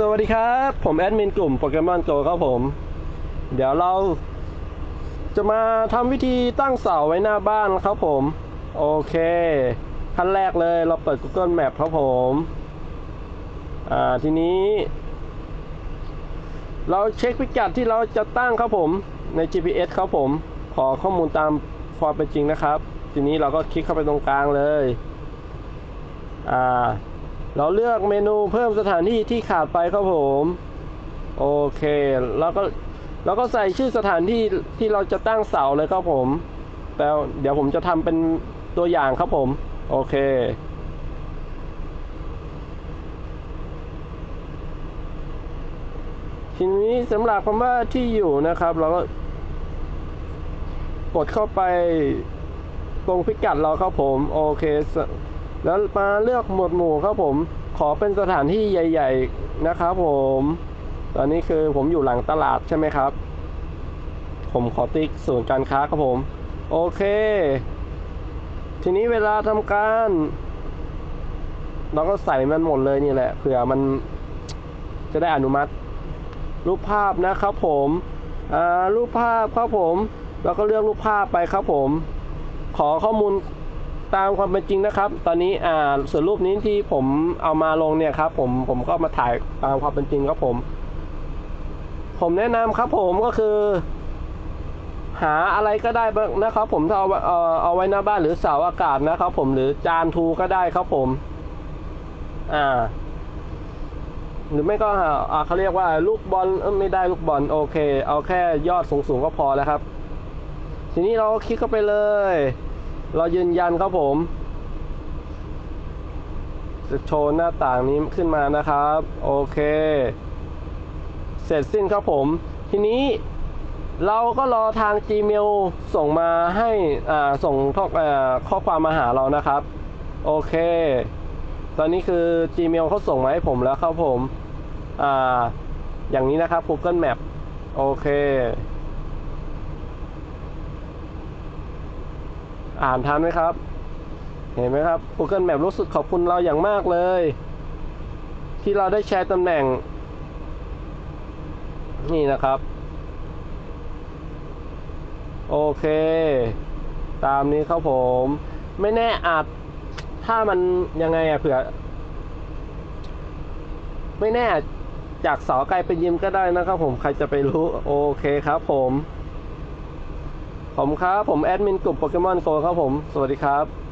สวัสดีครับ ผมแอดมินกลุ่มโปเกมอนโกครับผม เดี๋ยวเราจะมาทำวิธีตั้งเสาไว้หน้าบ้านครับผม โอเคขั้นแรกเลยเราเปิด Google Map ครับผม อ่าทีนี้ เราเช็คพิกัดที่เราจะตั้งครับผมใน GPS ครับผม ขอข้อมูลตามความเป็นจริงนะครับ ทีนี้เราก็คลิกเข้าไปตรงกลางเลย อ่า เราเลือกเมนูเพิ่มสถานที่ที่ขาดไปครับผม โอเค แล้วก็แล้วก็ใส่ชื่อสถานที่ที่เราจะตั้งเสาเลยครับผมแต่เดี๋ยวผมจะทำเป็นตัวอย่างครับผม โอเค ทีนี้สำหรับคำว่าที่อยู่นะครับ เราก็กดเข้าไปตรงพิกัดเราครับผม โอเคส แล้วมาเลือกหมวดหมู่ครับผม ขอเป็นสถานที่ใหญ่ ๆ นะครับผม ตอนนี้คือผมอยู่หลังตลาดใช่ไหมครับ ผมขอติ๊กศูนย์การค้าครับผม โอเค ทีนี้เวลาทำการ เราก็ใส่มันหมดเลยนี่แหละเผื่อมันจะได้อนุมัติ รูปภาพนะครับผมอ่ารูปภาพครับผม เราก็เลือกรูปภาพไปครับผม ขอข้อมูล ตามความเป็นจริงนะครับ ตอนนี้อ่าส่วนรูปนี้ที่ผมเอามาลงเนี่ยครับ ผมผมก็มาถ่ายตามความเป็นจริงครับผม ผมแนะนำครับผมก็คือ หาอะไรก็ได้นะครับ ผมถ้าเอาเอาเอาไว้หน้าบ้านหรือเสาอากาศนะครับ ผมหรือจานทูก็ได้ครับผม อ่า หรือไม่ก็หาอ่าเขาเรียกว่าลูกบอลเอ้ยไม่ได้ลูกบอลโอเค เอาแค่ยอดสูงๆก็พอแล้วครับ ทีนี้เราคลิกเข้าไปเลย เรายืนยันครับผมจะโชว์หน้าต่างนี้ขึ้นมานะครับ โอเค เสร็จสิ้นครับผม ทีนี้เราก็รอทาง Gmail ส่งมาให้อ่าส่งข้อข้อความมาหาเรานะครับ โอเค ตอนนี้คือ Gmail เขาส่งมาให้ผมแล้วครับผม อ่า อย่างนี้นะครับ Google Map โอเค อ่านทันไหมครับ เห็นไหมครับ Google Map รู้สึกขอบคุณเราอย่างมากเลย ที่เราได้แชร์ตำแหน่ง นี่นะครับ โอเค ตามนี้ครับผม ไม่แน่อาจถ้ามันยังไงอะเผื่อ ไม่แน่จากเสาไกลไปยิมก็ได้นะครับผมใครจะไปรู้ โอเคครับผม ผมครับ ผมแอดมินกลุ่มโปเกมอนโกครับผม สวัสดีครับ